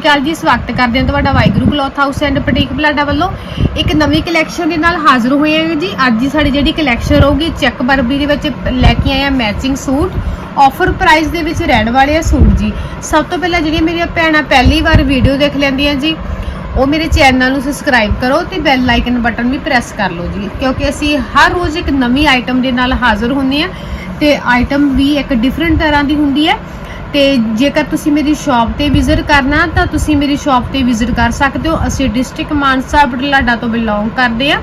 ਕਾਲ ਜੀ, ਸਵਾਗਤ ਕਰਦੇ ਹਾਂ ਤੁਹਾਡਾ Waheguru cloth house and boutique ਬਲਾਡਾ ਵੱਲੋਂ। ਇੱਕ ਨਵੀਂ ਕਲੈਕਸ਼ਨ ਦੇ ਨਾਲ ਹਾਜ਼ਰ ਹੋਏ ਹਾਂ ਜੀ। ਅੱਜ ਦੀ ਸਾਡੀ ਜਿਹੜੀ ਕਲੈਕਸ਼ਨ ਰਹੂਗੀ, ਚੈੱਕ ਬਰਬੀ ਦੇ ਵਿੱਚ ਲੈ ਕੇ ਆਏ ਆ ਮੈਚਿੰਗ ਸੂਟ। ਆਫਰ ਪ੍ਰਾਈਸ ਦੇ ਵਿੱਚ ਰਹਿਣ ਵਾਲੇ ਆ ਸੂਟ ਜੀ। ਸਭ ਤੋਂ ਪਹਿਲਾਂ ਜਿਹੜੀਆਂ ਮੇਰੀਆਂ ਭੈਣਾਂ ਪਹਿਲੀ ਵਾਰ ਵੀਡੀਓ ਦੇਖ ਲੈਂਦੀਆਂ ਜੀ, ਉਹ ਮੇਰੇ ਚੈਨਲ ਨੂੰ ਸਬਸਕ੍ਰਾਈਬ ਕਰੋ ਤੇ ਬੈਲ ਆਈਕਨ ਬਟਨ ਵੀ ਪ੍ਰੈਸ ਕਰ ਲਓ ਜੀ। ਕਿਉਂਕਿ ਅਸੀਂ ਹਰ ਰੋਜ਼ ਇੱਕ ਨਵੀਂ ਆਈਟਮ ਦੇ ਨਾਲ ਹਾਜ਼ਰ ਹੁੰਦੇ ਆ ਤੇ ਆਈਟਮ ਵੀ ਇੱਕ ਡਿਫਰੈਂਟ ਤਰ੍ਹਾਂ ਦੀ ਹੁੰਦੀ ਹੈ। ਤੇ ਜੇਕਰ ਤੁਸੀਂ ਮੇਰੀ ਸ਼ਾਪ ਤੇ ਵਿਜ਼ਿਟ ਕਰਨਾ, ਤਾਂ ਤੁਸੀਂ ਮੇਰੀ ਸ਼ਾਪ ਤੇ ਵਿਜ਼ਿਟ ਕਰ ਸਕਦੇ ਹੋ। ਅਸੀਂ ਡਿਸਟ੍ਰਿਕਟ ਮਾਨਸਾ ਬਟਲਾਡਾ ਤੋਂ ਬਿਲੋਂਗ ਕਰਦੇ ਆ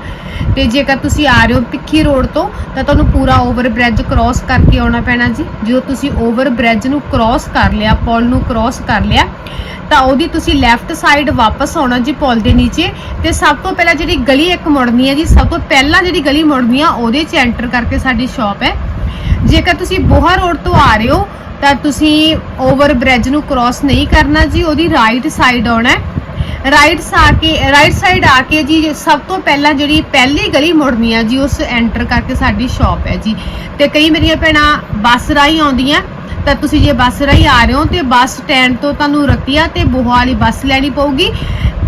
ਤੇ ਜੇਕਰ ਤੁਸੀਂ ਆ ਰਹੇ ਹੋ ਪਿੱਖੀ ਰੋਡ ਤੋਂ, ਤਾਂ ਤੁਹਾਨੂੰ ਪੂਰਾ ਓਵਰ ਬ੍ਰਿਜ ਕ੍ਰਾਸ ਕਰਕੇ ਆਉਣਾ ਪੈਣਾ ਜੀ। ਜਦੋਂ ਤੁਸੀਂ ਓਵਰ ਬ੍ਰਿਜ ਨੂੰ ਕ੍ਰਾਸ ਕਰ ਲਿਆ, ਪੁਲ ਨੂੰ ਕ੍ਰਾਸ ਕਰ ਲਿਆ, ਤਾਂ ਉਹਦੀ ਤੁਸੀਂ ਲੈਫਟ ਸਾਈਡ ਵਾਪਸ ਆਉਣਾ ਜੀ ਪੁਲ ਦੇ ਨੀਚੇ। ਤੇ ਸਭ ਤੋਂ ਪਹਿਲਾਂ ਜਿਹੜੀ ਗਲੀ ਇੱਕ ਮੁੜਨੀ ਹੈ ਜੀ, ਸਭ ਤੋਂ ਪਹਿਲਾਂ ਜਿਹੜੀ ਗਲੀ ਮੁੜਨੀ ਆ, ਉਹਦੇ 'ਚ ਐਂਟਰ ਕਰਕੇ ਸਾਡੀ ਸ਼ਾਪ ਹੈ। ਜੇਕਰ ਤੁਸੀਂ ਬੋਹਾ ਰੋਡ ਤੋਂ ਆ ਰਹੇ ਹੋ ਤਾਂ ਤੁਸੀਂ ਓਵਰ ਬ੍ਰਿਜ ਨੂੰ ਕ੍ਰਾਸ ਨਹੀਂ ਕਰਨਾ ਜੀ, ਉਹਦੀ ਰਾਈਟ ਸਾਈਡ ਆਉਣਾ ਰਾਈਟ ਸਾ ਕੇ ਰਾਈਟ ਸਾਈਡ ਆ ਕੇ ਜੀ, ਸਭ ਤੋਂ ਪਹਿਲਾਂ ਜਿਹੜੀ ਪਹਿਲੀ ਗਲੀ ਮੁੜਨੀ ਆ ਜੀ, ਉਸ ਐਂਟਰ ਕਰਕੇ ਸਾਡੀ ਸ਼ਾਪ ਹੈ ਜੀ। ਤੇ ਕਈ ਮੇਰੀਆਂ ਭੈਣਾਂ ਬੱਸ ਰਾਹੀਂ ਆਉਂਦੀਆਂ, ਤਾਂ ਤੁਸੀਂ ਜੇ ਬੱਸ ਰਾਹੀਂ ਆ ਰਹੇ ਹੋ ਤੇ ਬੱਸ ਸਟੈਂਡ ਤੋਂ ਤੁਹਾਨੂੰ ਰਤੀਆ ਤੇ ਬੋਹਾ ਬੱਸ ਲੈਣੀ ਪਊਗੀ।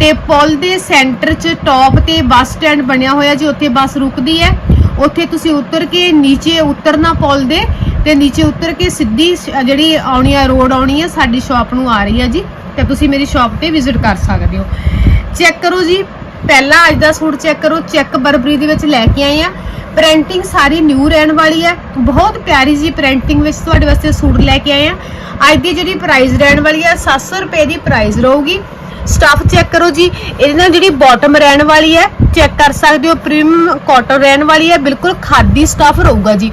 ਤੇ ਪੁਲ ਦੇ ਸੈਂਟਰ 'ਚ ਟੌਪ ਤੇ ਬੱਸ ਸਟੈਂਡ ਬਣਿਆ ਹੋਇਆ ਜੀ, ਉੱਥੇ ਬੱਸ ਰੁਕਦੀ ਹੈ। ਉੱਥੇ ਤੁਸੀਂ ਉਤਰ ਕੇ ਨੀਚੇ ਉਤਰਨਾ ਪੁਲ ਦੇ ਤੇ ਨੀਚੇ ਉਤਰ ਕੇ ਸਿੱਧੀ ਸ- ਜਿਹੜੀ ਆਉਣੀ ਆ, ਰੋਡ ਆਉਣੀ ਆ, ਸਾਡੀ ਸ਼ਾਪ ਨੂੰ ਆ ਰਹੀ ਆ ਜੀ, ਤੇ ਤੁਸੀਂ ਮੇਰੀ ਸ਼ਾਪ ਤੇ ਵਿਜ਼ਿਟ ਕਰ ਸਕਦੇ ਹੋ। ਚੈੱਕ ਕਰੋ ਜੀ, ਪਹਿਲਾ ਅੱਜ ਦਾ ਸੂਟ ਚੈੱਕ ਕਰੋ, ਚੈੱਕ ਬਰਬਰੀ ਦੇ ਵਿੱਚ ਲੈ ਕੇ ਆਏ ਆ। ਪ੍ਰਿੰਟਿੰਗ ਸਾਰੀ ਨਿਊ ਰਹਿਣ ਵਾਲੀ ਹੈ ਬਹੁਤ ਪਿਆਰੀ ਜੀ ਪ੍ਰਿੰਟਿੰਗ ਵਿੱਚ ਤੁਹਾਡੇ ਵਾਸਤੇ ਸੂਟ ਲੈ ਕੇ ਆਏ ਆ। ਅੱਜ ਦੀ ਜਿਹੜੀ ਪ੍ਰਾਈਸ ਰਹਿਣ ਵਾਲੀ ਹੈ 700 ਰੁਪਏ ਦੀ ਪ੍ਰਾਈਸ ਰਹੂਗੀ। ਸਟਫ ਚੈੱਕ ਕਰੋ ਜੀ, ਇਹਦੇ ਨਾਲ ਜਿਹੜੀ ਬਾਟਮ ਰਹਿਣ ਵਾਲੀ ਹੈ ਚੈੱਕ ਕਰ ਸਕਦੇ ਹੋ ਪ੍ਰੀਮੀਅਮ ਕਾਟਨ ਰਹਿਣ ਵਾਲੀ ਹੈ ਬਿਲਕੁਲ ਖਾਦੀ ਸਟਫ ਰਹੂਗਾ ਜੀ।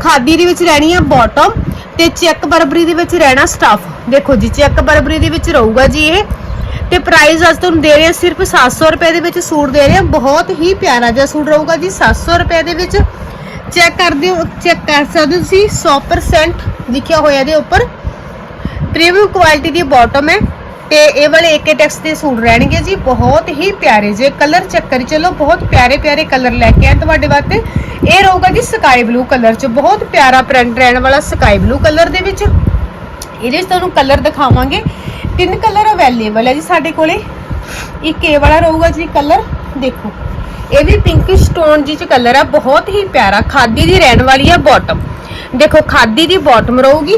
ਖਾਦੀ ਦੇ ਵਿੱਚ ਰਹਿਣੀ ਆ ਬਾਟਮ ਤੇ ਚੈੱਕ ਬਰਬਰੀ ਦੇ ਵਿੱਚ ਰਹਿਣਾ ਸਟਫ ਦੇਖੋ ਜੀ, ਚੈੱਕ ਬਰਬਰੀ ਦੇ ਵਿੱਚ ਰਹੂਗਾ ਜੀ ਇਹ। ਤੇ ਪ੍ਰਾਈਸ ਅੱਜ ਤੁਹਾਨੂੰ ਦੇ ਰਹੇ ਹਾਂ ਸਿਰਫ 700 ਰੁਪਏ ਦੇ ਵਿੱਚ ਸੂਟ ਦੇ ਰਹੇ ਹਾਂ ਬਹੁਤ ਹੀ ਪਿਆਰਾ ਜਿਹਾ ਸੂਟ ਰਹੂਗਾ ਜੀ 700 ਰੁਪਏ ਦੇ ਵਿੱਚ। ਚੈੱਕ ਕਰਦੇ ਹੋ, ਚੈੱਕ ਕਰ ਸਕਦੇ ਹੋ ਤੁਸੀਂ 100% ਲਿਖਿਆ ਹੋਇਆ ਇਹਦੇ ਉੱਪਰ। ਪ੍ਰੀਮੀਅਮ ਕੁਆਲਿਟੀ ਦੀ ਬਾਟਮ ਹੈ। ਤੇ ਇਹ ਵਾਲੇ ਏਕੇ ਟੈਕਸ ਦੇ ਸੂਟ ਰਹਿਣਗੇ ਜੀ, ਬਹੁਤ ਹੀ ਪਿਆਰੇ ਜੇ ਕਲਰ ਚੱਕਰ, ਚਲੋ ਬਹੁਤ ਪਿਆਰੇ ਪਿਆਰੇ ਕਲਰ ਲੈ ਕੇ ਆਏ ਤੁਹਾਡੇ ਵਾਸਤੇ। ਇਹ ਰਹੂਗਾ ਜੀ ਸਕਾਈ ਬਲੂ ਕਲਰ ਚ, ਬਹੁਤ ਪਿਆਰਾ ਪ੍ਰਿੰਟ ਰਹਿਣ ਵਾਲਾ ਸਕਾਈ ਬਲੂ ਕਲਰ ਦੇ ਵਿੱਚ। ਇਹਦੇ 'ਚ ਤੁਹਾਨੂੰ ਕਲਰ ਦਿਖਾਵਾਂਗੇ। ਤਿੰਨ ਕਲਰ ਅਵੇਲੇਬਲ ਹੈ ਜੀ ਸਾਡੇ ਕੋਲੇ। ਇੱਕ ਇਹ ਵਾਲਾ ਰਹੂਗਾ ਜੀ ਕਲਰ, ਦੇਖੋ। ਇਹ ਵੀ ਪਿੰਕ ਸਟੋਨ ਜੀ ਚ ਕਲਰ ਆ, ਬਹੁਤ ਹੀ ਪਿਆਰਾ। ਖਾਦੀ ਦੀ ਰਹਿਣ ਵਾਲੀ ਆ ਬਾਟਮ ਦੇਖੋ, ਖਾਦੀ ਦੀ ਬਾਟਮ ਰਹੂਗੀ।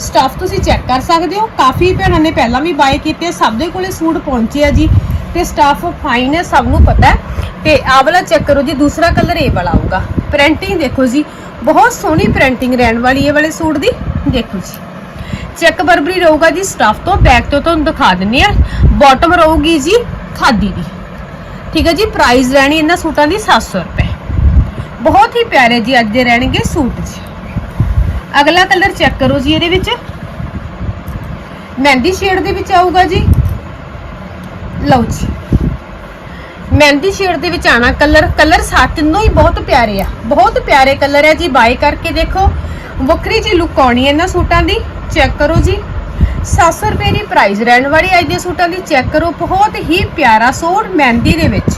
ਸਟਫ ਤੁਸੀਂ ਚੈੱਕ ਕਰ ਸਕਦੇ ਹੋ। ਕਾਫੀ ਭੈਣਾਂ ਨੇ ਪਹਿਲਾਂ ਵੀ ਬਾਏ ਕੀਤੇ, ਸਭ ਦੇ ਕੋਲੇ ਸੂਟ ਪਹੁੰਚੇ ਆ ਜੀ। ਤੇ ਸਟਫ ਫਾਈਨ ਹੈ, ਸਭ ਨੂੰ ਪਤਾ ਹੈ। ਤੇ ਆਹ ਵਾਲਾ ਚੈੱਕ ਕਰੋ ਜੀ, ਦੂਸਰਾ ਕਲਰ ਇਹ ਵਾਲਾ ਆਊਗਾ। ਪ੍ਰਿੰਟਿੰਗ ਦੇਖੋ ਜੀ, ਬਹੁਤ ਸੋਹਣੀ ਪ੍ਰਿੰਟਿੰਗ ਰਹਿਣ ਵਾਲੀ ਇਹ ਵਾਲੇ ਸੂਟ ਦੀ। ਦੇਖੋ ਜੀ। ਚੈੱਕ ਬਰਬਰੀ ਰਹੂਗਾ ਜੀ ਸਟਫ ਤੋਂ ਬੈਕ ਤੋਂ ਤੁਹਾਨੂੰ ਦਿਖਾ ਦਿੰਨੀ ਆ। ਬਾਟਮ ਰਹੂਗੀ ਜੀ ਖਾਦੀ ਦੀ। ਠੀਕ ਹੈ ਜੀ ਪ੍ਰਾਈਸ ਰਹਿਣੀ ਇਹਨਾਂ ਸੂਟਾਂ ਦੀ 700 ਰੁਪਏ। ਬਹੁਤ ਹੀ ਪਿਆਰੇ ਜੀ ਅੱਜ ਦੇ ਰਹਿਣਗੇ ਸੂਟ ਜੀ। ਅਗਲਾ ਕਲਰ ਚੈੱਕ ਕਰੋ ਜੀ ਇਹਦੇ ਵਿੱਚ। ਮਹਿੰਦੀ ਸ਼ੇਡ ਦੇ ਵਿੱਚ ਆਊਗਾ ਜੀ। ਲਓ ਜੀ। ਮਹਿੰਦੀ ਸ਼ੇਡ ਦੇ ਵਿੱਚ ਆਣਾ ਕਲਰ। ਕਲਰ ਸਾ ਤਿੰਨੋਂ ਹੀ ਬਹੁਤ ਪਿਆਰੇ ਆ। ਬਹੁਤ ਪਿਆਰੇ ਕਲਰ ਹੈ ਜੀ। ਬਾਈ ਕਰਕੇ ਦੇਖੋ। ਵੱਖਰੀ ਜੀ ਲੁੱਕ ਆਉਣੀ ਹੈ ਇਹਨਾਂ ਸੂਟਾਂ ਦੀ। ਚੈੱਕ ਕਰੋ ਜੀ। 700 ਰੁਪਏ ਦੀ ਪ੍ਰਾਈਸ ਰਹਿਣ ਵਾਲੀ ਅੱਜ ਦੇ ਸੂਟਾਂ ਦੀ। ਚੈੱਕ ਕਰੋ। ਬਹੁਤ ਹੀ ਪਿਆਰਾ ਸੂਟ ਮਹਿੰਦੀ ਦੇ ਵਿੱਚ।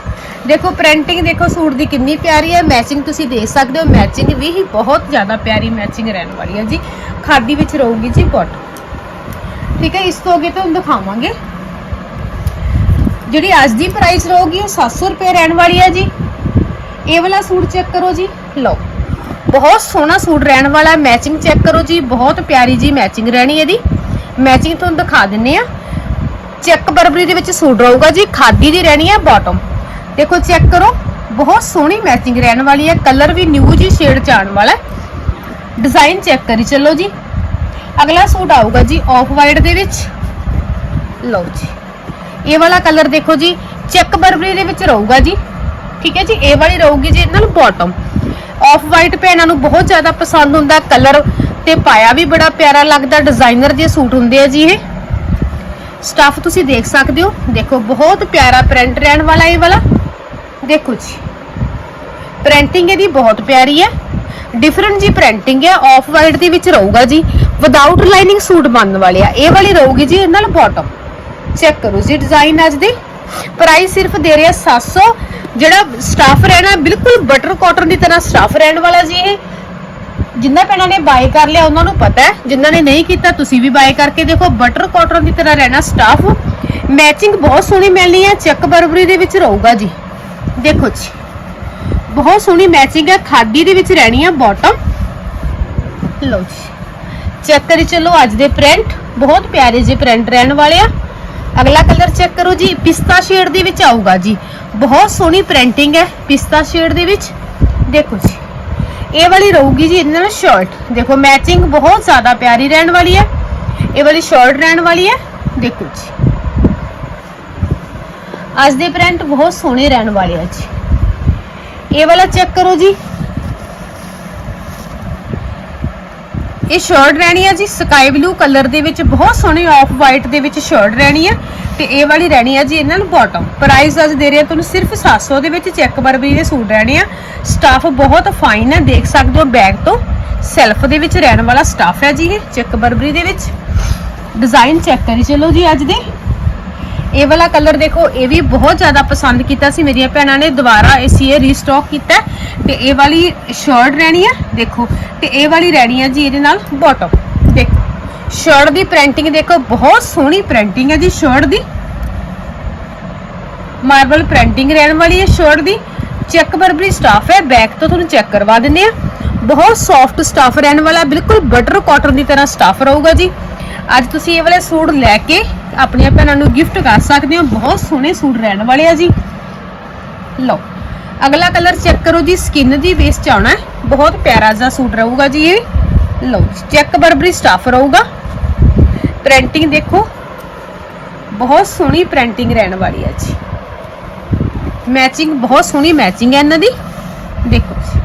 ਦੇਖੋ ਪ੍ਰਿੰਟਿੰਗ ਦੇਖੋ, ਸੂਟ ਦੀ ਕਿੰਨੀ ਪਿਆਰੀ ਹੈ ਮੈਚਿੰਗ ਤੁਸੀਂ ਦੇਖ ਸਕਦੇ ਹੋ ਮੈਚਿੰਗ ਵੀ ਹੀ ਬਹੁਤ ਜ਼ਿਆਦਾ ਪਿਆਰੀ ਮੈਚਿੰਗ ਰਹਿਣ ਵਾਲੀ ਹੈ ਜੀ। ਖਾਦੀ ਵਿੱਚ ਰਹੂਗੀ ਜੀ ਬਾਟਮ ਠੀਕ ਹੈ, ਇਸ ਤੋਂ ਅੱਗੇ ਤੁਹਾਨੂੰ ਦਿਖਾਵਾਂਗੇ। ਜਿਹੜੀ ਅੱਜ ਦੀ ਪ੍ਰਾਈਸ ਰਹੂਗੀ, ਉਹ 700 ਰੁਪਏ ਰਹਿਣ ਵਾਲੀ ਹੈ ਜੀ। ਇਹ ਵਾਲਾ ਸੂਟ ਚੈੱਕ ਕਰੋ ਜੀ, ਲਓ। ਬਹੁਤ ਸੋਹਣਾ ਸੂਟ ਰਹਿਣ ਵਾਲਾ ਮੈਚਿੰਗ ਚੈੱਕ ਕਰੋ ਜੀ, ਬਹੁਤ ਪਿਆਰੀ ਜੀ ਮੈਚਿੰਗ ਰਹਿਣੀ ਇਹਦੀ। ਮੈਚਿੰਗ ਤੁਹਾਨੂੰ ਦਿਖਾ ਦਿੰਨੇ ਆ। ਚੈੱਕ ਬਰਬਰੀ ਦੇ ਵਿੱਚ ਸੂਟ ਰਹੂਗਾ ਜੀ, ਖਾਦੀ ਦੀ ਰਹਿਣੀ ਹੈ ਬਾਟਮ ਦੇਖੋ ਚੈੱਕ ਕਰੋ, ਬਹੁਤ ਸੋਹਣੀ ਮੈਚਿੰਗ ਰਹਿਣ ਵਾਲੀ ਹੈ ਕਲਰ ਵੀ ਨਿਊ ਜੀ ਸ਼ੇਡ ਚ ਆਉਣ ਵਾਲਾ ਡਿਜ਼ਾਈਨ ਚੈੱਕ ਕਰੀ, ਚੱਲੋ ਜੀ। ਅਗਲਾ ਸੂਟ ਆਊਗਾ ਜੀ ਆਫ ਵਾਈਟ ਦੇ ਵਿੱਚ। ਲਓ ਜੀ। ਇਹ ਵਾਲਾ ਕਲਰ ਦੇਖੋ ਜੀ ਚੈੱਕ ਬਰਬਰੀ ਦੇ ਵਿੱਚ ਰਹੂਗਾ ਜੀ। ਠੀਕ ਹੈ ਜੀ, ਇਹ ਵਾਲੀ ਰਹੂਗੀ ਜੀ ਇਹਨਾਂ ਨੂੰ ਬਾਟਮ ਆਫ ਵਾਈਟ ਭੈਣਾਂ ਨੂੰ ਬਹੁਤ ਜ਼ਿਆਦਾ ਪਸੰਦ ਹੁੰਦਾ ਕਲਰ ਤੇ ਪਾਇਆ ਵੀ ਬੜਾ ਪਿਆਰਾ ਲੱਗਦਾ ਡਿਜ਼ਾਈਨਰ ਜੇ ਸੂਟ ਹੁੰਦੇ ਆ ਜੀ ਇਹ। ਸਟਫ ਤੁਸੀਂ ਦੇਖ ਸਕਦੇ ਹੋ। ਦੇਖੋ, ਬਹੁਤ ਪਿਆਰਾ ਪ੍ਰਿੰਟ ਰਹਿਣ ਵਾਲਾ ਇਹ ਵਾਲਾ। ਦੇਖੋ ਜੀ। ਪ੍ਰਿੰਟਿੰਗ ਇਹਦੀ ਬਹੁਤ ਪਿਆਰੀ ਹੈ। ਡਿਫਰੈਂਟ ਜੀ ਪ੍ਰਿੰਟਿੰਗ ਹੈ। ਆਫ ਵਾਈਟ ਦੇ ਵਿੱਚ ਰਹੂਗਾ ਜੀ। ਵਿਦਆਊਟ ਲਾਈਨਿੰਗ ਸੂਟ ਬਣਨ ਵਾਲੇ ਆ। ਇਹ ਵਾਲੀ ਰਹੂਗੀ ਜੀ ਇਹਨਾਂ ਨਾਲ ਬਾਟਮ ਚੈੱਕ ਕਰੋ ਜੀ ਡਿਜ਼ਾਈਨ ਅੱਜ ਦੇ। ਪ੍ਰਾਈਸ ਸਿਰਫ ਦੇ ਰਿਹਾ 700 ਜਿਹੜਾ ਸਟਾਫ ਰਹਿਣਾ, ਬਿਲਕੁਲ ਬਟਰ ਕਾਟਨ ਦੀ ਤਰ੍ਹਾਂ ਸਟਾਫ ਰਹਿਣ ਵਾਲਾ ਜੀ ਇਹ। ਜਿੰਨਾ ਭੈਣਾਂ ਨੇ ਬਾਏ ਕਰ ਲਿਆ, ਉਹਨਾਂ ਨੂੰ ਪਤਾ ਹੈ। ਜਿਨ੍ਹਾਂ ਨੇ ਨਹੀਂ ਕੀਤਾ, ਤੁਸੀਂ ਵੀ ਬਾਏ ਕਰਕੇ ਦੇਖੋ। ਬਟਰ ਕਾਟਨ ਦੀ ਤਰ੍ਹਾਂ ਰਹਿਣਾ ਸਟਾਫ ਮੈਚਿੰਗ ਬਹੁਤ ਸੋਹਣੀ ਮਿਲਣੀ ਹੈ। ਚੱਕ ਬਰਬਰੀ ਦੇ ਵਿੱਚ ਰਹੂਗਾ ਜੀ। ਦੇਖੋ ਜੀ। ਬਹੁਤ ਸੋਹਣੀ ਮੈਚਿੰਗ ਹੈ। ਖਾਦੀ ਦੇ ਵਿੱਚ ਰਹਿਣੀ ਆ ਬਾਟਮ ਲਓ ਜੀ। ਚੈੱਕ ਕਰੀ ਚਲੋ ਅੱਜ ਦੇ ਪ੍ਰਿੰਟ ਬਹੁਤ ਪਿਆਰੇ ਜਿਹੇ ਪ੍ਰਿੰਟ ਰਹਿਣ ਵਾਲੇ ਆ। ਅਗਲਾ ਕਲਰ ਚੈੱਕ ਕਰੋ ਜੀ। ਪਿਸਤਾ ਸ਼ੇਡ ਦੇ ਵਿੱਚ ਆਊਗਾ ਜੀ। ਬਹੁਤ ਸੋਹਣੀ ਪ੍ਰਿੰਟਿੰਗ ਹੈ ਪਿਸਤਾ ਸ਼ੇਡ ਦੇ ਵਿੱਚ। ਦੇਖੋ ਜੀ। ਇਹ ਵਾਲੀ ਰਹੂਗੀ ਜੀ ਇਹਨਾਂ ਨਾਲ ਸ਼ਰਟ ਦੇਖੋ ਮੈਚਿੰਗ ਬਹੁਤ ਜ਼ਿਆਦਾ ਪਿਆਰੀ ਰਹਿਣ ਵਾਲੀ ਹੈ। ਇਹ ਵਾਲੀ ਸ਼ਰਟ ਰਹਿਣ ਵਾਲੀ ਹੈ। ਦੇਖੋ ਜੀ। ਅੱਜ ਦੇ ਪ੍ਰਿੰਟ ਬਹੁਤ ਸੋਹਣੇ ਰਹਿਣ ਵਾਲੇ ਆ ਜੀ ਇਹ ਵਾਲਾ ਚੈੱਕ ਕਰੋ ਜੀ। ਇਹ ਸ਼ਰਟ ਰਹਿਣੀ ਆ ਜੀ ਸਕਾਈ ਬਲੂ ਕਲਰ ਦੇ ਵਿੱਚ, ਬਹੁਤ ਸੋਹਣੀ ਆਫ ਵਾਈਟ ਦੇ ਵਿੱਚ ਸ਼ਰਟ ਰਹਿਣੀ ਆ। ਤੇ ਇਹ ਵਾਲੀ ਰਹਿਣੀ ਆ ਜੀ ਇਹਨਾਂ ਨੂੰ ਬਾਟਮ ਪ੍ਰਾਈਸ ਅੱਜ ਦੇ ਰਹੇ ਹਾਂ ਤੁਹਾਨੂੰ ਸਿਰਫ 700 ਦੇ ਵਿੱਚ ਚੈੱਕ ਬਰਬਰੀ ਦੇ ਸੂਟ ਰਹਿਣੇ ਆ। ਸਟਾਫ ਬਹੁਤ ਫਾਈਨ ਹੈ ਦੇਖ ਸਕਦੇ ਹੋ ਬੈਗ ਤੋਂ। ਸੈਲਫ ਦੇ ਵਿੱਚ ਰਹਿਣ ਵਾਲਾ ਸਟਾਫ ਹੈ ਜੀ ਇਹ ਚੈੱਕ ਬਰਬਰੀ ਦੇ ਵਿੱਚ। ਡਿਜ਼ਾਈਨ ਚੈੱਕ ਕਰੀ ਚਲੋ ਜੀ ਅੱਜ ਦੇ। ਇਹ ਵਾਲਾ ਕਲਰ ਦੇਖੋ, ਇਹ ਵੀ ਬਹੁਤ ਜ਼ਿਆਦਾ ਪਸੰਦ ਕੀਤਾ ਸੀ ਮੇਰੀਆਂ ਭੈਣਾਂ ਨੇ, ਦੁਬਾਰਾ ਇਸ ਇਹ ਰੀਸਟਾਕ ਕੀਤਾ ਹੈ। ਤੇ ਇਹ ਵਾਲੀ ਸ਼ਰਟ ਰਹਿਣੀ ਹੈ ਦੇਖੋ, ਤੇ ਇਹ ਵਾਲੀ ਰਹਿਣੀ ਹੈ ਜੀ ਇਹਦੇ ਨਾਲ ਬਾਟਮ ਦੇਖੋ ਸ਼ਰਟ ਦੀ ਪ੍ਰਿੰਟਿੰਗ ਦੇਖੋ, ਬਹੁਤ ਸੋਹਣੀ ਪ੍ਰਿੰਟਿੰਗ ਹੈ ਜੀ ਸ਼ਰਟ ਦੀ। ਮਾਰਬਲ ਪ੍ਰਿੰਟਿੰਗ ਰਹਿਣ ਵਾਲੀ ਹੈ ਸ਼ਰਟ ਦੀ। ਚੈੱਕ ਬਰਬਰੀ ਸਟਾਫ ਹੈ ਬੈਕ ਤੋਂ ਤੁਹਾਨੂੰ ਚੈੱਕ ਕਰਵਾ ਦਿੰਦੇ ਆ। ਬਹੁਤ ਸੌਫਟ ਸਟਾਫ ਰਹਿਣ ਵਾਲਾ, ਬਿਲਕੁਲ ਬਟਰ ਕਾਟਨ ਦੀ ਤਰ੍ਹਾਂ ਸਟਾਫ ਰਹੂਗਾ ਜੀ। ਅੱਜ ਤੁਸੀਂ ਇਹ ਵਾਲੇ ਸੂਟ ਲੈ ਕੇ ਆਪਣੀਆਂ ਭੈਣਾਂ ਨੂੰ ਗਿਫਟ ਕਰ ਸਕਦੇ ਹੋ। ਬਹੁਤ ਸੋਹਣੇ ਸੂਟ ਰਹਿਣ ਵਾਲੇ ਆ ਜੀ। ਲਓ, ਅਗਲਾ ਕਲਰ ਚੈੱਕ ਕਰੋ ਜੀ। ਸਕਿਨ ਦੀ ਬੇਸ ਚ ਆਉਣਾ ਬਹੁਤ ਪਿਆਰਾ ਜਿਹਾ ਸੂਟ ਰਹੂਗਾ ਜੀ ਇਹ। ਲਓ ਚੈੱਕ ਬਰਬਰੀ ਸਟਾਫ ਰਹੂਗਾ। ਪ੍ਰਿੰਟਿੰਗ ਦੇਖੋ। ਬਹੁਤ ਸੋਹਣੀ ਪ੍ਰਿੰਟਿੰਗ ਰਹਿਣ ਵਾਲੀ ਹੈ ਜੀ। ਮੈਚਿੰਗ ਬਹੁਤ ਸੋਹਣੀ ਮੈਚਿੰਗ ਹੈ ਇਹਨਾਂ ਦੀ। ਦੇਖੋ ਜੀ।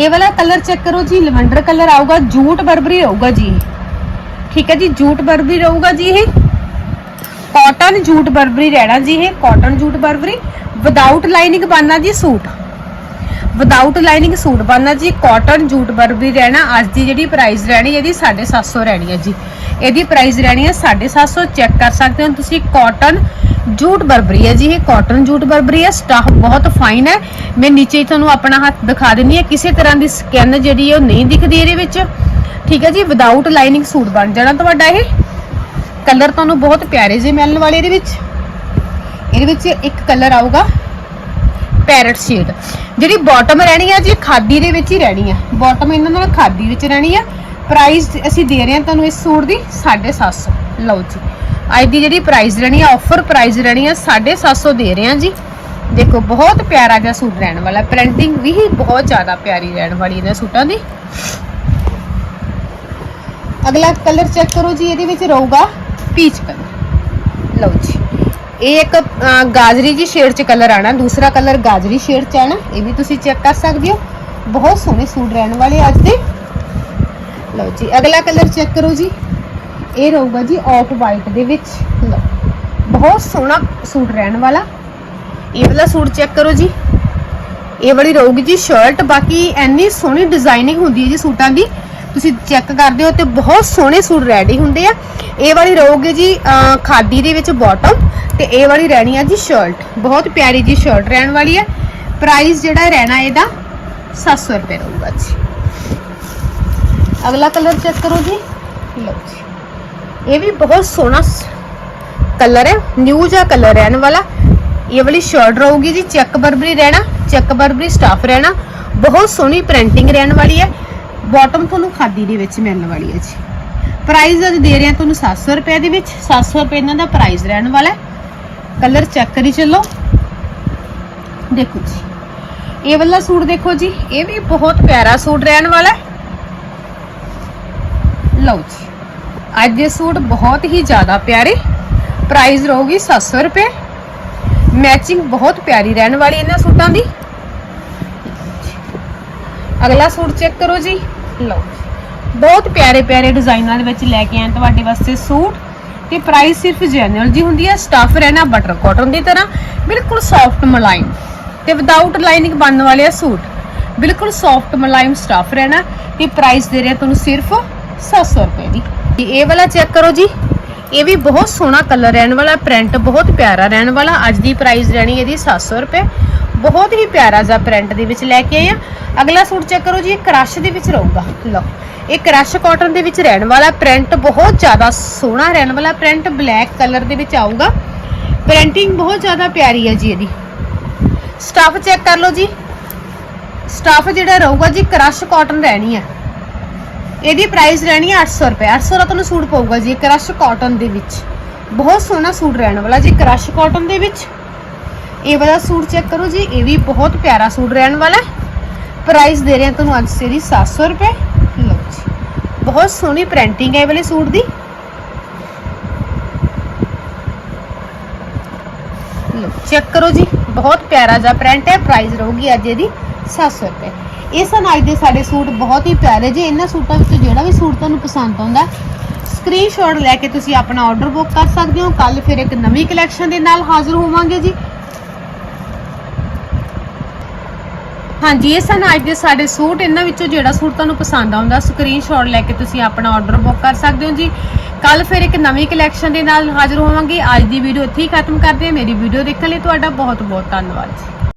ਇਹ ਵਾਲਾ ਕਲਰ ਚੈੱਕ ਕਰੋ ਜੀ, ਲਵੈਂਡਰ ਕਲਰ ਆਊਗਾ, ਜੂਟ ਬਰਬਰੀ ਰਹੂਗਾ ਜੀ ਇਹ। ਠੀਕ ਹੈ ਜੀ, ਜੂਟ ਬਰਬਰੀ ਰਹੂਗਾ ਜੀ ਇਹ। ਕਾਟਨ ਜੂਟ ਬਰਬਰੀ ਰਹਿਣਾ ਜੀ ਇਹ cotton jute Burberry. Without lining ਬਣਨਾ ਜੀ ਸੂਟ। ਵਿਦਆਊਟ ਲਾਈਨਿੰਗ ਸੂਟ ਬਣਨਾ ਜੀ ਕਾਟਨ ਜੂਟ ਬਰਬਰੀ ਰਹਿਣਾ, ਅੱਜ ਦੀ ਜਿਹੜੀ ਪ੍ਰਾਈਸ ਰਹਿਣੀ, ਇਹਦੀ 750 ਰਹਿਣੀ ਹੈ ਜੀ। ਇਹਦੀ ਪ੍ਰਾਈਸ ਰਹਿਣੀ ਹੈ 750 ਚੈੱਕ ਕਰ ਸਕਦੇ ਹੋ ਤੁਸੀਂ ਕਾਟਨ ਜੂਟ ਬਰਬਰੀ ਹੈ ਜੀ, ਇਹ ਕਾਟਨ ਜੂਟ ਬਰਬਰੀ ਹੈ ਸਟਾਫ ਬਹੁਤ ਫਾਈਨ ਹੈ। ਮੈਂ ਨੀਚੇ ਹੀ ਤੁਹਾਨੂੰ ਆਪਣਾ ਹੱਥ ਦਿਖਾ ਦਿੰਨੀ ਹਾਂ, ਕਿਸੇ ਤਰ੍ਹਾਂ ਦੀ ਸਕਿਨ ਜਿਹੜੀ ਹੈ ਉਹ ਨਹੀਂ ਦਿਖਦੀ ਇਹਦੇ ਵਿੱਚ। ਠੀਕ ਹੈ ਜੀ ਵਿਦਆਊਟ ਲਾਈਨਿੰਗ ਸੂਟ ਬਣ ਜਾਣਾ ਤੁਹਾਡਾ ਇਹ। ਕਲਰ ਤੁਹਾਨੂੰ ਬਹੁਤ ਪਿਆਰੇ ਜਿਹੇ ਮਿਲਣ ਵਾਲੇ ਇਹਦੇ ਵਿੱਚ। ਇਹਦੇ ਵਿੱਚ ਇੱਕ ਕਲਰ ਆਊਗਾ। ਪੈਰਟ ਸ਼ੇਡ ਜਿਹੜੀ ਬਾਟਮ ਰਹਿਣੀ ਆ, ਜੀ ਖਾਦੀ ਦੇ ਵਿੱਚ ਹੀ ਰਹਿਣੀ ਹੈ ਬਾਟਮ ਇਹਨਾਂ ਨਾਲ ਖਾਦੀ ਵਿੱਚ ਰਹਿਣੀ ਆ। ਪ੍ਰਾਈਸ ਅਸੀਂ ਦੇ ਰਹੇ ਹਾਂ ਤੁਹਾਨੂੰ ਇਸ ਸੂਟ ਦੀ 750 ਲਓ ਜੀ। ਅੱਜ ਦੀ ਜਿਹੜੀ ਪ੍ਰਾਈਸ ਰਹਿਣੀ ਆ ਆਫਰ ਪ੍ਰਾਈਸ ਰਹਿਣੀ ਹੈ 750 ਦੇ ਰਹੇ ਹਾਂ ਜੀ। ਦੇਖੋ, ਬਹੁਤ ਪਿਆਰਾ ਜਿਹਾ ਸੂਟ ਰਹਿਣ ਵਾਲਾ। ਪ੍ਰਿੰਟਿੰਗ ਵੀ ਬਹੁਤ ਜ਼ਿਆਦਾ ਪਿਆਰੀ ਰਹਿਣ ਵਾਲੀ ਇਹਨਾਂ ਸੂਟਾਂ ਦੀ। ਅਗਲਾ ਕਲਰ ਚੈੱਕ ਕਰੋ ਜੀ, ਇਹਦੇ ਵਿੱਚ ਰਹੂਗਾ ਪੀਚ ਕਲਰ ਲਓ ਜੀ। ਇਹ ਇੱਕ ਗਾਜਰੀ ਜੀ ਸ਼ੇਡ ਚ ਕਲਰ ਆਣਾ, ਦੂਸਰਾ ਕਲਰ ਗਾਜਰੀ ਸ਼ੇਡ ਚ ਆਣਾ, ਇਹ ਵੀ ਤੁਸੀਂ ਚੈੱਕ ਕਰ ਸਕਦੇ ਹੋ। ਬਹੁਤ ਸੋਹਣੇ ਸੂਟ ਰਹਿਣ ਵਾਲੇ ਅੱਜ ਦੇ। ਲਓ ਜੀ, ਅਗਲਾ ਕਲਰ ਚੈੱਕ ਕਰੋ ਜੀ। ਇਹ ਰਹੂਗਾ ਜੀ ਆਫ ਵਾਈਟ ਦੇ ਵਿੱਚ। ਲਓ, ਬਹੁਤ ਸੋਹਣਾ ਸੂਟ ਰਹਿਣ ਵਾਲਾ। ਇਹ ਵਾਲਾ ਸੂਟ ਚੈੱਕ ਕਰੋ ਜੀ। ਇਹ ਵਾਲੀ ਰਹੂਗੀ ਜੀ ਸ਼ਰਟ ਬਾਕੀ ਐਨੀ ਸੋਹਣੀ ਡਿਜ਼ਾਈਨਿੰਗ ਹੁੰਦੀ ਹੈ ਜੀ ਸੂਟਾਂ ਦੀ। ਤੁਸੀਂ ਚੈੱਕ ਕਰਦੇ ਹੋ ਤੇ ਬਹੁਤ ਸੋਹਣੇ ਸੂਟ ਰੈਡੀ ਹੁੰਦੇ ਆ। ਇਹ ਵਾਲੀ ਰਹੂਗੀ ਜੀ ਖਾਦੀ ਦੇ ਵਿੱਚ ਬਾਟਮ ਤੇ ਇਹ ਵਾਲੀ ਰਹਿਣੀ ਆ ਜੀ ਸ਼ਰਟ ਬਹੁਤ ਪਿਆਰੀ ਜੀ ਸ਼ਰਟ ਰਹਿਣ ਵਾਲੀ ਹੈ ਪ੍ਰਾਈਸ ਜਿਹੜਾ ਰਹਿਣਾ ਇਹਦਾ 700 ਰੁਪਏ ਰਹੂਗਾ ਜੀ। ਅਗਲਾ ਕਲਰ ਚੈੱਕ ਕਰੋ ਜੀ। ਲਓ ਜੀ। ਇਹ ਵੀ ਬਹੁਤ ਸੋਹਣਾ ਕਲਰ ਹੈ ਨਿਊ ਜਿਹਾ ਕਲਰ ਰਹਿਣ ਵਾਲਾ। ਇਹ ਵਾਲੀ ਸ਼ਰਟ ਰਹੂਗੀ ਜੀ ਚੈੱਕ ਬਰਬਰੀ ਰਹਿਣਾ ਚੈੱਕ ਬਰਬਰੀ ਸਟਾਫ ਰਹਿਣਾ। ਬਹੁਤ ਸੋਹਣੀ ਪ੍ਰਿੰਟਿੰਗ ਰਹਿਣ ਵਾਲੀ ਹੈ ਬਾਟਮ ਤੁਹਾਨੂੰ ਖਾਦੀ ਦੇ ਵਿੱਚ ਮਿਲਣ ਵਾਲੀ ਹੈ ਜੀ। ਪ੍ਰਾਈਸ ਅੱਜ ਦੇ ਰਹੇ ਹਾਂ ਤੁਹਾਨੂੰ 700 ਰੁਪਏ ਦੇ ਵਿੱਚ। 700 ਰੁਪਏ ਇਹਨਾਂ ਦਾ ਪ੍ਰਾਈਸ ਰਹਿਣ ਵਾਲਾ ਕਲਰ ਚੈੱਕ ਕਰੀ ਚੱਲੋ। ਦੇਖੋ ਜੀ। ਇਹ ਵਾਲਾ ਸੂਟ ਦੇਖੋ ਜੀ। ਇਹ ਵੀ ਬਹੁਤ ਪਿਆਰਾ ਸੂਟ ਰਹਿਣ ਵਾਲਾ ਲਓ ਜੀ। ਅੱਜ ਦੇ ਸੂਟ ਬਹੁਤ ਹੀ ਜ਼ਿਆਦਾ ਪਿਆਰੇ। ਪ੍ਰਾਈਸ ਰਹੂਗੀ 700 ਰੁਪਏ। ਮੈਚਿੰਗ ਬਹੁਤ ਪਿਆਰੀ ਰਹਿਣ ਵਾਲੀ ਇਹਨਾਂ ਸੂਟਾਂ ਦੀ। ਅਗਲਾ ਸੂਟ ਚੈੱਕ ਕਰੋ ਜੀ। ਲਓ ਬਹੁਤ ਪਿਆਰੇ ਪਿਆਰੇ ਡਿਜ਼ਾਈਨਾਂ ਦੇ ਵਿੱਚ ਲੈ ਕੇ ਆਏ ਤੁਹਾਡੇ ਵਾਸਤੇ ਸੂਟ ਤੇ ਪ੍ਰਾਈਸ ਸਿਰਫ ਜੈਨੂਅਲ ਜੀ ਹੁੰਦੀ ਹੈ ਸਟਾਫ ਰਹਿਣਾ ਬਟਰ ਕਾਟਨ ਦੀ ਤਰ੍ਹਾਂ, ਬਿਲਕੁਲ ਸੌਫਟ ਮਲਾਈਮ ਤੇ ਵਿਦਆਊਟ ਲਾਈਨਿੰਗ ਬਣਨ ਵਾਲੇ ਆ ਸੂਟ। ਬਿਲਕੁਲ ਸੌਫਟ ਮਲਾਈਮ ਸਟਾਫ ਰਹਿਣਾ ਤੇ ਪ੍ਰਾਈਸ ਦੇ ਰਿਹਾ ਤੁਹਾਨੂੰ ਸਿਰਫ 700 ਰੁਪਏ ਦੀ। ਤੇ ਇਹ ਵਾਲਾ ਚੈੱਕ ਕਰੋ ਜੀ। ਇਹ ਵੀ ਬਹੁਤ ਸੋਹਣਾ ਕਲਰ ਰਹਿਣ ਵਾਲਾ ਪ੍ਰਿੰਟ ਬਹੁਤ ਪਿਆਰਾ ਰਹਿਣ ਵਾਲਾ। ਅੱਜ ਦੀ ਪ੍ਰਾਈਸ ਰਹਿਣੀ ਇਹਦੀ 700 ਰੁਪਏ। ਬਹੁਤ ਹੀ ਪਿਆਰਾ ਜਿਹਾ ਪ੍ਰਿੰਟ ਦੇ ਵਿੱਚ ਲੈ ਕੇ ਆਏ ਆ। ਅਗਲਾ ਸੂਟ ਚੈੱਕ ਕਰੋ ਜੀ, ਇਹ ਕ੍ਰਸ਼ ਦੇ ਵਿੱਚ ਰਹੂਗਾ। ਲਓ, ਇਹ ਕ੍ਰਸ਼ ਕਾਟਨ ਦੇ ਵਿੱਚ ਰਹਿਣ ਵਾਲਾ ਪ੍ਰਿੰਟ ਬਹੁਤ ਜ਼ਿਆਦਾ ਸੋਹਣਾ ਰਹਿਣ ਵਾਲਾ ਪ੍ਰਿੰਟ ਬਲੈਕ ਕਲਰ ਦੇ ਵਿੱਚ ਆਊਗਾ। ਪ੍ਰਿੰਟਿੰਗ ਬਹੁਤ ਜ਼ਿਆਦਾ ਪਿਆਰੀ ਹੈ ਜੀ ਇਹਦੀ। ਸਟਫ ਚੈੱਕ ਕਰ ਲਓ ਜੀ। ਸਟਫ ਜਿਹੜਾ ਰਹੂਗਾ ਜੀ ਕ੍ਰਸ਼ ਕਾਟਨ ਰਹਿਣੀ ਹੈ। ਇਹਦੀ ਪ੍ਰਾਈਸ ਰਹਿਣੀ ਹੈ 800 ਰੁਪਏ। 800 ਦਾ ਤੁਹਾਨੂੰ ਸੂਟ ਪਊਗਾ ਜੀ ਕ੍ਰਸ਼ ਕਾਟਨ ਦੇ ਵਿੱਚ। ਬਹੁਤ ਸੋਹਣਾ ਸੂਟ ਰਹਿਣ ਵਾਲਾ ਜੀ ਕ੍ਰਸ਼ ਕਾਟਨ ਦੇ ਵਿੱਚ। ਇਹ ਵਾਲਾ ਸੂਟ ਚੈੱਕ ਕਰੋ ਜੀ, ਇਹ ਵੀ ਬਹੁਤ ਪਿਆਰਾ ਸੂਟ ਰਹਿਣ ਵਾਲਾ ਹੈ। ਪ੍ਰਾਈਸ ਦੇ ਰਹੇ ਹਾਂ ਤੁਹਾਨੂੰ ਅੱਜ ਸੇਰੀ 700 ਰੁਪਏ। ਲਓ ਜੀ, ਬਹੁਤ ਸੋਹਣੀ ਪ੍ਰਿੰਟਿੰਗ ਹੈ ਇਹ ਵਾਲੇ ਸੂਟ ਦੀ। ਲਓ ਚੈੱਕ ਕਰੋ ਜੀ, ਬਹੁਤ ਪਿਆਰਾ ਜਿਹਾ ਪ੍ਰਿੰਟ ਹੈ ਪ੍ਰਾਈਸ ਰਹੂਗੀ ਅੱਜ ਇਹਦੀ 700 ਰੁਪਏ। ਇਹ ਸਨ ਅੱਜ ਦੇ ਸਾਡੇ ਸੂਟ, ਬਹੁਤ ਹੀ ਪਿਆਰੇ ਜੇ। ਇਹਨਾਂ ਸੂਟਾਂ ਵਿੱਚੋਂ ਜਿਹੜਾ ਵੀ ਸੂਟ ਤੁਹਾਨੂੰ ਪਸੰਦ ਆਉਂਦਾ ਸਕਰੀਨਸ਼ਾਟ ਲੈ ਕੇ ਤੁਸੀਂ ਆਪਣਾ ਆਰਡਰ ਬੁੱਕ ਕਰ ਸਕਦੇ ਹੋ। ਕੱਲ ਫਿਰ ਇੱਕ ਨਵੀਂ ਕਲੈਕਸ਼ਨ ਦੇ ਨਾਲ ਹਾਜ਼ਰ ਹੋਵਾਂਗੇ ਜੀ। ਹਾਂਜੀ, ਇਹ ਸਨ ਅੱਜ ਦੇ ਸਾਡੇ ਸੂਟ। ਇਹਨਾਂ ਵਿੱਚੋਂ ਜਿਹੜਾ ਸੂਟ ਤੁਹਾਨੂੰ ਪਸੰਦ ਆਉਂਦਾ ਸਕਰੀਨਸ਼ਾਟ ਲੈ ਕੇ ਤੁਸੀਂ ਆਪਣਾ ਆਰਡਰ ਬੁੱਕ ਕਰ ਸਕਦੇ ਹੋ ਜੀ। ਕੱਲ ਫਿਰ ਇੱਕ ਨਵੀਂ ਕਲੈਕਸ਼ਨ ਦੇ ਨਾਲ ਹਾਜ਼ਰ ਹੋਵਾਂਗੇ। ਅੱਜ ਦੀ ਵੀਡੀਓ ਇੱਥੇ ਹੀ ਖਤਮ ਕਰਦੇ ਹਾਂ। ਮੇਰੀ ਵੀਡੀਓ ਦੇਖਣ ਲਈ ਤੁਹਾਡਾ ਬਹੁਤ ਬਹੁਤ ਧੰਨਵਾਦ ਜੀ।